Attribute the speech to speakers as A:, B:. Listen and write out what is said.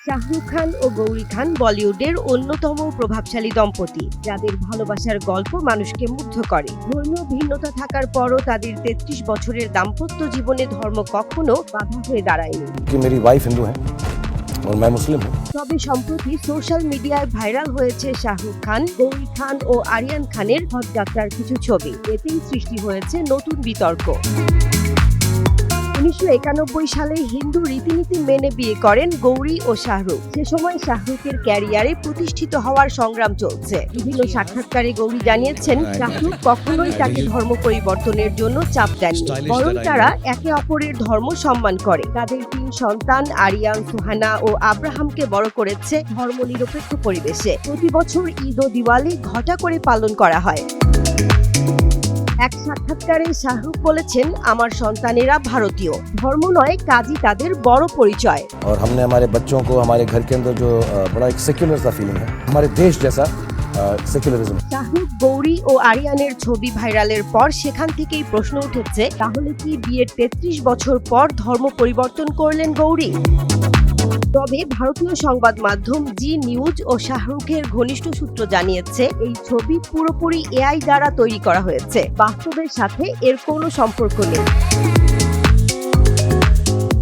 A: শাহরুখ খান ও গৌরী খান বলিউডের অন্যতম প্রভাবশালী দম্পতি যাদের ভালোবাসার গল্প মানুষকে মুগ্ধ করে ধর্মীয় ভিন্নতা থাকার পরও তাদের তেত্রিশ বছরের দাম্পত্য জীবনে ধর্ম কখনো বাধা হয়ে দাঁড়ায়নি
B: कि मेरी वाइफ हिंदू है और मैं मुस्लिम हूँ
A: তবে সম্প্রতি সোশ্যাল মিডিয়ায় ভাইরাল হয়েছে শাহরুখ খান গৌরী খান ও আরিয়ান খানের হজযাত্রার কিছু ছবি এতেই সৃষ্টি হয়েছে নতুন বিতর্ক উনিশশো একানব্বই সালে হিন্দু রীতিনীতি মেনে বিয়ে করেন গৌরী ও শাহরুখ। সে সময় শাহরুখের ক্যারিয়ারে প্রতিষ্ঠিত হওয়ার সংগ্রাম চলছে। বিভিন্ন সাক্ষাৎকারে গৌরী জানিয়েছেন শাহরুখ কখনোই তাকে ধর্ম পরিবর্তনের জন্য চাপ দেননি বরং তারা একে অপরের ধর্ম সম্মান করে। তাদের তিন সন্তান আরিয়ান সুহানা ও আব্রাহামকে বড় করেছে ধর্মনিরপেক্ষ পরিবেশে। প্রতি বছর ঈদ ও দিওয়ালি ঘটা করে পালন করা হয়। এক সাক্ষাৎকারে শাহরুখ বলেছেন আমার সন্তানেরা ভারতীয় ধর্ম নয় কাজই তাদের বড় পরিচয়
B: और हमने हमारे बच्चों को हमारे घर के अंदर जो अ, बड़ा एक सेक्युलर सा फीलिंग है हमारे देश जैसा सेक्युलरिज्म
A: শাহরুখ গৌরী ও আরিয়ানের ছবি ভাইরালের পর সেখান থেকেই প্রশ্ন উঠেছে তাহলে কি বিয়ের তেত্রিশ বছর পর ধর্ম পরিবর্তন করলেন গৌরী তবে ভারতীয় সংবাদ মাধ্যম জি নিউজ ও শাহরুখের ঘনিষ্ঠ সূত্র জানিয়েছে, এই ছবি পুরোপুরি এআই দ্বারা তৈরি করা হয়েছে। বাস্তবের সাথে এর কোনো সম্পর্ক নেই।